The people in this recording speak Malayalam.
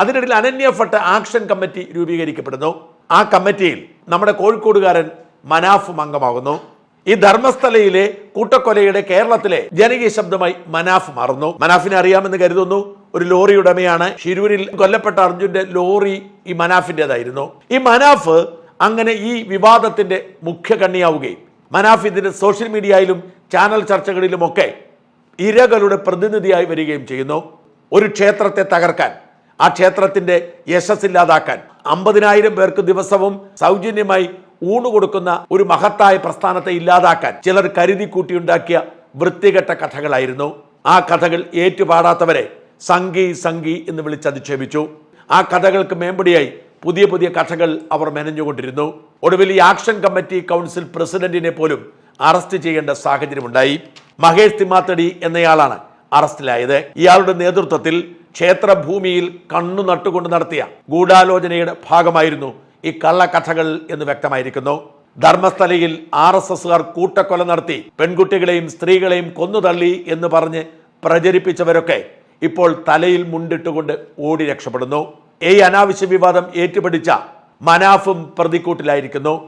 അതിനിടയിൽ അനന്യ ഭട്ട് ആക്ഷൻ കമ്മിറ്റി രൂപീകരിക്കപ്പെടുന്നു. ആ കമ്മിറ്റിയിൽ നമ്മുടെ കോഴിക്കോടുകാരൻ മനാഫും അംഗമാകുന്നു. ഈ ധർമ്മസ്ഥലയിലെ കൂട്ടക്കൊലയുടെ കേരളത്തിലെ ജനകീയ ശബ്ദമായി മനാഫ് മാറുന്നു. മനാഫിനെ അറിയാമെന്ന് കരുതുന്നു. ഒരു ലോറി ഉടമയാണ്. ഷിരൂരിൽ കൊല്ലപ്പെട്ട അർജുന്റെ ലോറി ഈ മനാഫിന്റെതായിരുന്നു ഈ മനാഫ് അങ്ങനെ ഈ വിവാദത്തിന്റെ മുഖ്യ കണ്ണിയാവുകയും മനാഫ് ഇതിന്റെ സോഷ്യൽ മീഡിയയിലും ചാനൽ ചർച്ചകളിലുമൊക്കെ ഇരകളുടെ പ്രതിനിധിയായി വരികയും ചെയ്യുന്നു. ഒരു ക്ഷേത്രത്തെ തകർക്കാൻ ആ ക്ഷേത്രത്തിന്റെ യശസ്സില്ലാതാക്കാൻ അമ്പതിനായിരം പേർക്ക് ദിവസവും സൗജന്യമായി ഊണ് കൊടുക്കുന്ന ഒരു മഹത്തായ പ്രസ്ഥാനത്തെ ഇല്ലാതാക്കാൻ ചിലർ കരുതി കൂട്ടിയുണ്ടാക്കിയ വൃത്തികെട്ട കഥകളായിരുന്നു. ആ കഥകൾ ഏറ്റുപാടാത്തവരെ സംഗി സംഗി എന്ന് വിളിച്ചധിക്ഷേപിച്ചു ആ കഥകൾക്ക് മേമ്പടിയായി പുതിയ പുതിയ കഥകൾ അവർ മെനഞ്ഞുകൊണ്ടിരുന്നു. ഒടുവിൽ ഈ ആക്ഷൻ കമ്മിറ്റി കൗൺസിൽ പ്രസിഡന്റിനെ പോലും അറസ്റ്റ് ചെയ്യേണ്ട സാഹചര്യമുണ്ടായി. മഹേഷ് തിമാത്തടി എന്നയാളാണ് അറസ്റ്റിലായത്. ഇയാളുടെ നേതൃത്വത്തിൽ ക്ഷേത്രഭൂമിയിൽ കണ്ണു നട്ടുകൊണ്ട് നടത്തിയ ഗൂഢാലോചനയുടെ ഭാഗമായിരുന്നു ഈ കള്ളക്കഥകൾ എന്ന് വ്യക്തമായിരിക്കുന്നു. ധർമ്മസ്ഥലയിൽ ആർ എസ് എസുകാർ കൂട്ടക്കൊല നടത്തി പെൺകുട്ടികളെയും സ്ത്രീകളെയും കൊന്നുതള്ളി എന്ന് പറഞ്ഞ് പ്രചരിപ്പിച്ചവരൊക്കെ ഇപ്പോൾ തലയിൽ മുണ്ടിട്ടുകൊണ്ട് ഓടി രക്ഷപ്പെടുന്നു. ഈ അനാവശ്യ വിവാദം ഏറ്റുപിടിച്ച മനാഫും പ്രതിക്കൂട്ടിലായിരിക്കുന്നു.